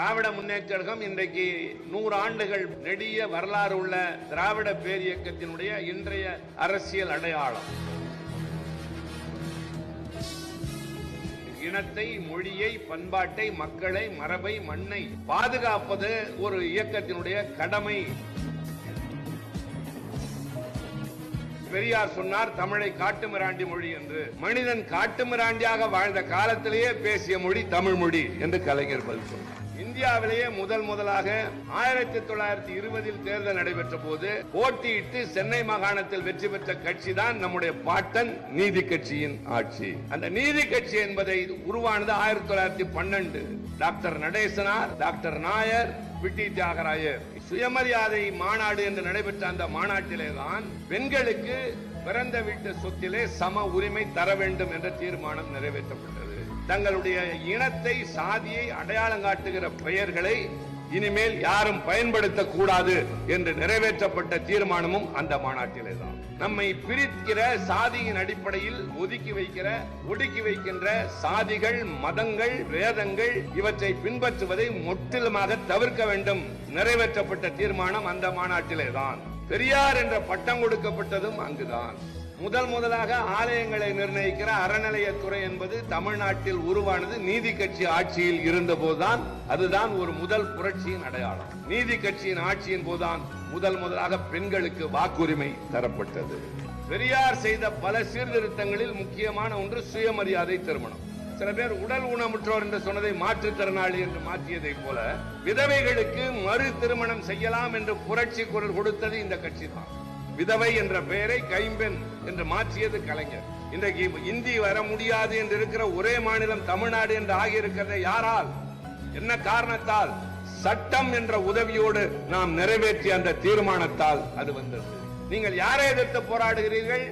திராவிட முன்னேற்ற கழகம் இன்றைக்கு நூறு ஆண்டுகள் நெடிய வரலாறு உள்ள திராவிட பேரியக்கத்தினுடைய இன்றைய அரசியல் அடையாளம். இனத்தை மொழியை பண்பாட்டை மக்களை மரபை மண்ணை பாதுகாப்பது ஒரு இயக்கத்தினுடைய கடமை. பெரியார் சொன்னார் தமிழை காட்டுமிராண்டி மொழி என்று. மனிதன் காட்டுமிராண்டியாக வாழ்ந்த காலத்திலேயே பேசிய மொழி தமிழ் மொழி என்று கலைஞர் பதில் சொன்னார். இந்தியாவிலேயே முதல் முதலாக ஆயிரத்தி தொள்ளாயிரத்தி இருபதில் தேர்தல் நடைபெற்ற போது போட்டியிட்டு சென்னை மாகாணத்தில் வெற்றி பெற்ற கட்சி தான் நம்முடைய பாட்டன் நீதி கட்சியின் ஆட்சி. அந்த நீதி கட்சி என்பதை உருவானது ஆயிரத்தி தொள்ளாயிரத்தி பன்னெண்டு. Doctor Natesanar doctor Nair விட்டி Thiyagarayar. சுயமரியாதை மாநாடு என்று நடைபெற்ற அந்த மாநாட்டிலே தான் பெண்களுக்கு பிறந்த வீட்டு சொத்திலே சம உரிமை தர வேண்டும் என்ற தீர்மானம் நிறைவேற்றப்பட்டது. தங்களுடைய இனத்தை சாதியை அடையாளம் காட்டுகிற பெயர்களை இனிமேல் யாரும் பயன்படுத்தக்கூடாது என்று நிறைவேற்றப்பட்ட தீர்மானமும் அந்த மாநாட்டிலே தான் நம்மை பிரிக்கிற சாதியின் அடிப்படையில் ஒதுக்கி வைக்கிற ஒடுக்கி வைக்கின்ற சாதிகள் மதங்கள் வேதங்கள் இவற்றை பின்பற்றுவதை முற்றிலுமாக தவிர்க்க வேண்டும். நிறைவேற்றப்பட்ட தீர்மானம் அந்த மாநாட்டிலே தான் பெரியார் என்ற பட்டம் கொடுக்கப்பட்டதும் அங்குதான். முதல் முதலாக ஆலயங்களை நிர்ணயிக்கிற அறநிலையத்துறை என்பது தமிழ்நாட்டில் உருவானது நீதி கட்சி ஆட்சியில் இருந்த போதுதான் அதுதான் ஒரு முதல் புரட்சியின் அடையாளம். நீதி கட்சியின் ஆட்சியின் போதுதான் முதல் முதலாக பெண்களுக்கு வாக்குரிமை தரப்பட்டது. பெரியார் செய்த பல சீர்திருத்தங்களில் முக்கியமான ஒன்று சுயமரியாதை திருமணம். சில பேர் உடல் ஊனமுற்றோர் என்று சொன்னதை மாற்றுத்திறனாளி என்று மாற்றியதை போல விதவைகளுக்கு மறு திருமணம் செய்யலாம் என்று புரட்சி குரல் கொடுத்தது இந்த கட்சி தான் விதவை என்ற பெயரை கைம்பெண் என்று மாற்றியது கலைஞர். இன்றைக்கு இந்தி வர முடியாது என்று இருக்கிற ஒரே மாநிலம் தமிழ்நாடு என்று ஆகியிருக்கிறது யாரால்? என்ன காரணத்தால்? சட்டம் என்ற உதவியோடு நாம் நிறைவேற்றிய அந்த தீர்மானத்தால் அது வந்தது. நீங்கள் யாரை எதிர்த்து போராடுகிறீர்கள்?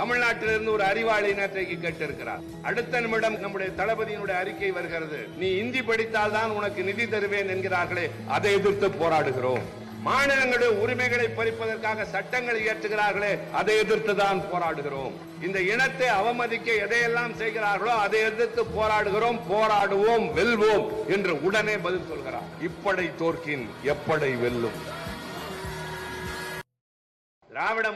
தமிழ்நாட்டிலிருந்து ஒரு அறிவாளி நேற்றைக்கு கேட்டிருக்கிறார். அடுத்த நிமிடம் நம்முடைய தளபதியினுடைய அறிக்கை வருகிறது. நீ இந்தி படித்தால் தான் உனக்கு நிதி தருவேன் என்கிறார்களே அதை எதிர்த்து போராடுகிறோம். மாநிலங்களுடைய உரிமைகளை பறிப்பதற்காக சட்டங்களை இயற்றுகிறார்களே அதை எதிர்த்துதான் போராடுகிறோம். இந்த இனத்தை அவமதிக்க எதையெல்லாம் செய்கிறார்களோ அதை எதிர்த்து போராடுகிறோம் போராடுவோம் வெல்வோம் என்று உடனே பதில் சொல்கிறார். இப்படை தோற்கின் எப்படை வெல்லும்? திராவிட